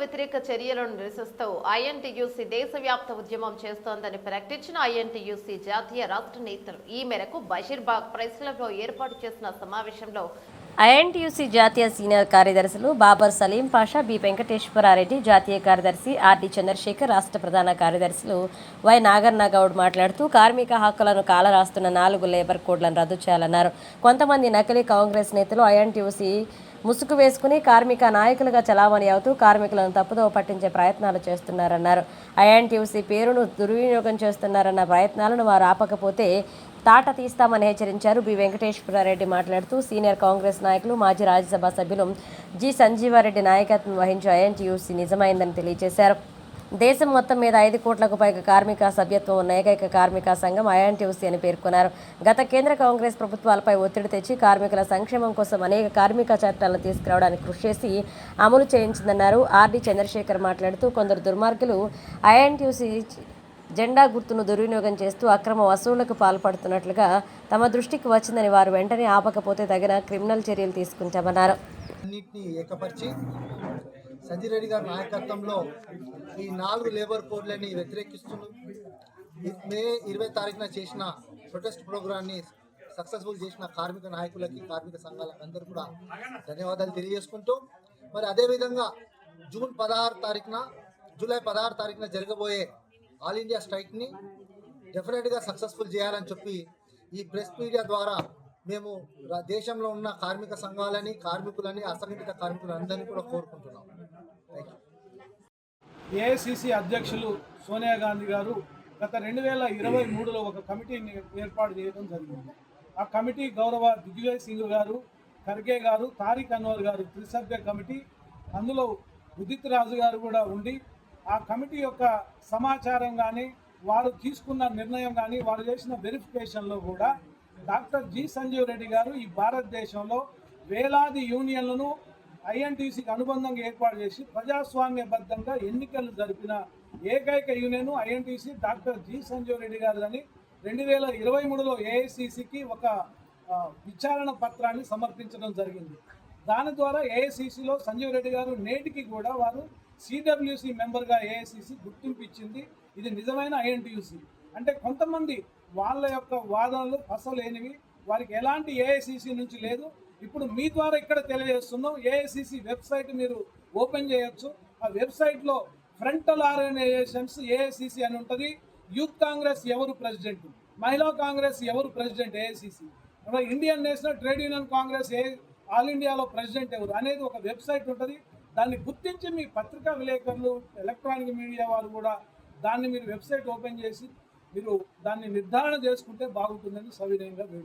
వ్యతిరేక చర్యలను నిరసిస్తూ ఐఎన్టీయూసీ దేశవ్యాప్త ఉద్యమం చేస్తోందని ప్రకటించిన ఐఎన్టీయూసీ జాతీయ రాష్ట్ర నేతలు ఈ మేరకు బషీర్బాగ్ ప్రెస్ క్లబ్లో ఏర్పాటు చేసిన సమావేశంలో ఐఎన్టీయూసీ జాతీయ సీనియర్ కార్యదర్శులు బాబర్ సలీం పాషా బి వెంకటేశ్వరారెడ్డి జాతీయ కార్యదర్శి ఆర్డి చంద్రశేఖర్ రాష్ట్ర ప్రధాన కార్యదర్శులు వై నాగర్నాగౌడ్ మాట్లాడుతూ కార్మిక హక్కులను కాలరాస్తున్న నాలుగు లేబర్ కోడ్లను రద్దు చేయాలన్నారు. కొంతమంది నకిలీ కాంగ్రెస్ నేతలు ఐఎన్టీయూసీ ముసుగు వేసుకుని కార్మిక నాయకులుగా చలామణి అవుతూ కార్మికులను తప్పుదోవ పట్టించే ప్రయత్నాలు చేస్తున్నారన్నారు. ఐఎన్టీయూసీ పేరును దుర్వినియోగం చేస్తున్నారన్న ప్రయత్నాలను వారు ఆపకపోతే తాట తీస్తామని హెచ్చరించారు. బి. వెంకటేశ్వరారెడ్డి మాట్లాడుతూ సీనియర్ కాంగ్రెస్ నాయకులు మాజీ రాజ్యసభ సభ్యులు జి. సంజీవారెడ్డి నాయకత్వం వహించే ఐఎన్టీయూసీ నిజమైందని తెలియజేశారు. దేశం మొత్తం మీద ఐదు కోట్లకు పైగా కార్మిక సభ్యత్వం ఉన్న ఏకైక కార్మిక సంఘం ఐఎన్టీయూసీ అని పేర్కొన్నారు. గత కేంద్ర కాంగ్రెస్ ప్రభుత్వాలపై ఒత్తిడి తెచ్చి కార్మికుల సంక్షేమం కోసం అనేక కార్మిక చట్టాలను తీసుకురావడానికి కృషి చేసి అమలు చేయించిందన్నారు. ఆర్డి చంద్రశేఖర్ మాట్లాడుతూ కొందరు దుర్మార్గులు ఐఎన్టీయూసీ జెండా గుర్తును దుర్వినియోగం చేస్తూ అక్రమ వసూళ్ళకు పాల్పడుతున్నట్లుగా తమ దృష్టికి వచ్చిందని వారు వెంటనే ఆపకపోతే తగిన క్రిమినల్ చర్యలు తీసుకుంటామన్నారు. సతీరెడ్డి గారి నాయకత్వంలో ఈ నాలుగు లేబర్ కోడ్లని వ్యతిరేకిస్తూ మే ఇరవై తారీఖున చేసిన ప్రొటెస్ట్ ప్రోగ్రాన్ని సక్సెస్ఫుల్ చేసిన కార్మిక నాయకులకి కార్మిక సంఘాలకు అందరూ కూడా ధన్యవాదాలు తెలియజేసుకుంటూ మరి అదేవిధంగా జూన్ పదహారు తారీఖున జూలై పదహారు తారీఖున జరగబోయే ఆల్ ఇండియా స్ట్రైక్ని డెఫినెట్గా సక్సెస్ఫుల్ చేయాలని చెప్పి ఈ ప్రెస్ మీడియా ద్వారా మేము దేశంలో ఉన్న కార్మిక సంఘాలని కార్మికులని అసంఘటిత కార్మికులందరినీ కూడా కోరుకుంటున్నాం. ఏఐసిసి అధ్యక్షులు సోనియా గాంధీ గారు గత రెండు వేల ఇరవై మూడులో ఒక కమిటీని ఏర్పాటు చేయడం జరిగింది. ఆ కమిటీ గౌరవ దిగ్విజయ్ సింగ్ గారు ఖర్గే గారు తారిక్ అన్వర్ గారు త్రిసభ్య కమిటీ అందులో ఉదిత్ రాజు గారు కూడా ఉండి ఆ కమిటీ యొక్క సమాచారం కానీ వారు తీసుకున్న నిర్ణయం కానీ వారు చేసిన వెరిఫికేషన్లో కూడా డాక్టర్ జి సంజీవ్ రెడ్డి గారు ఈ భారతదేశంలో వేలాది యూనియన్లను ఐఎన్టీసీకి అనుబంధంగా ఏర్పాటు చేసి ప్రజాస్వామ్యబద్ధంగా ఎన్నికలు జరిపిన ఏకైక union INTC doctor G Sanjeev Reddy garu అని రెండు వేల ఇరవై మూడులో ఏఐసిసికి ఒక విచారణ పత్రాన్ని సమర్పించడం జరిగింది. దాని ద్వారా ఏఐసిసిలో సంజీవ్ రెడ్డి గారు నేటికి కూడా వారు సిడబ్ల్యూసి మెంబర్గా ఏఐసిసి గుర్తింపు ఇచ్చింది. ఇది నిజమైన ఐఎన్టీయూసీ. అంటే కొంతమంది వాళ్ళ యొక్క వాదనలు అసలేనివి. వారికి ఎలాంటి ఏఐసిసి నుంచి లేదు. ఇప్పుడు మీ ద్వారా ఇక్కడ తెలియజేస్తున్నాం. ఏఐసిసి వెబ్సైట్ మీరు ఓపెన్ చేయొచ్చు. ఆ వెబ్సైట్లో ఫ్రంటల్ ఆర్గనైజేషన్స్ ఏఐసిసి అని ఉంటుంది. యూత్ కాంగ్రెస్ ఎవరు ప్రెసిడెంట్? మహిళా కాంగ్రెస్ ఎవరు president? AICC Indian National Trade Union Congress ఏ ఆల్ ఇండియాలో ప్రెసిడెంట్ ఎవరు అనేది ఒక వెబ్సైట్ ఉంటుంది. దాన్ని గుర్తించి మీ పత్రికా విలేకరులు ఎలక్ట్రానిక్ మీడియా వారు కూడా దాన్ని మీరు వెబ్సైట్ ఓపెన్ చేసి మీరు దాన్ని నిర్ధారణ చేసుకుంటే బాగుంటుందని సవినయంగా వేడుకుంటున్నాను